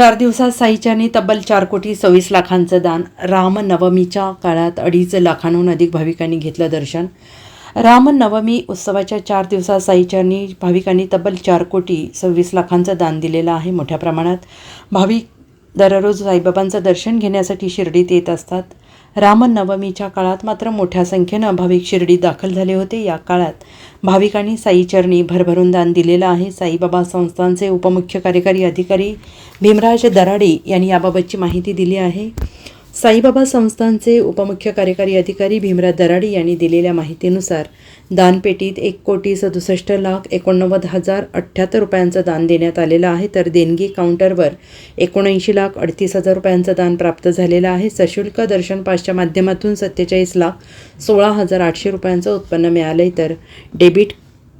चार दिवसात साईच्याने तब्बल चार कोटी सव्वीस लाखांचं दान रामनवमीच्या काळात अडीच लाखांहून अधिक भाविकांनी घेतलं दर्शन. रामनवमी उत्सवाच्या चार दिवसात साईच्यांनी भाविकांनी तब्बल चार कोटी सव्वीस लाखांचं दान दिलेलं आहे. मोठ्या प्रमाणात भाविक दररोज साईबाबांचं दर्शन घेण्यासाठी शिर्डीत येत असतात. रामनवमीच्या काळात मात्र मोठ्या संख्येनं भाविक शिर्डीत दाखल झाले होते. या काळात भाविकांनी साईचरणी भरभरून दान दिलेलं आहे. साईबाबा संस्थांचे उपमुख्य कार्यकारी अधिकारी भीमराज दराडे यांनी याबाबतची माहिती दिली आहे. साईबाबा संस्थांचे उपमुख्य कार्यकारी अधिकारी भीमराज दराडे यांनी दिलेल्या माहितीनुसार दानपेटीत एक कोटी सदुसष्ट लाख एकोणनव्वद हजार अठ्ठ्याहत्तर रुपयांचं दान देण्यात आलेलं आहे तर देणगी काउंटरवर एकोणऐंशी लाख अडतीस हजार रुपयांचं दान प्राप्त झालेलं आहे. सशुल्क दर्शन पासच्या माध्यमातून सत्तेचाळीस लाख सोळा हजार आठशे रुपयांचं उत्पन्न मिळालं आहे तर debit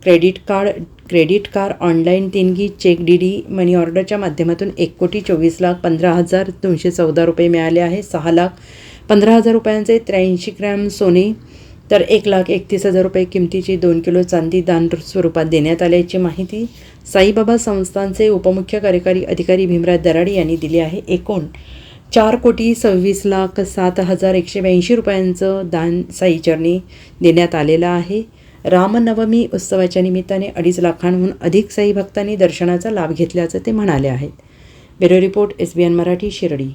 credit card credit card online देणगी चेक डी डी मनी ऑर्डरच्या माध्यमातून एक कोटी चोवीस लाख पंधरा हजार दोनशे चौदा रुपये मिळाले आहे. सहा लाख पंधरा हजार रुपयांचे त्र्याऐंशी ग्रॅम सोने तर एक लाख एकतीस हजार रुपये किमतीची दोन किलो चांदी दान स्वरूपात देण्यात आल्याची माहिती साईबाबा संस्थांचे उपमुख्य कार्यकारी अधिकारी भीमराज दराडे यांनी दिली आहे. एकूण चार कोटी सव्वीस लाख सात हजार एकशे ब्याऐंशी रुपयांचं दान साईचरणी देण्यात आलेलं आहे. रामनवमी उत्सवाच्या निमित्ताने अडीच लाखांहून अधिक साई भक्तांनी दर्शनाचा लाभ घेतल्याचं ते म्हणाले आहेत. Bureau report S B N Marathi Shirdi.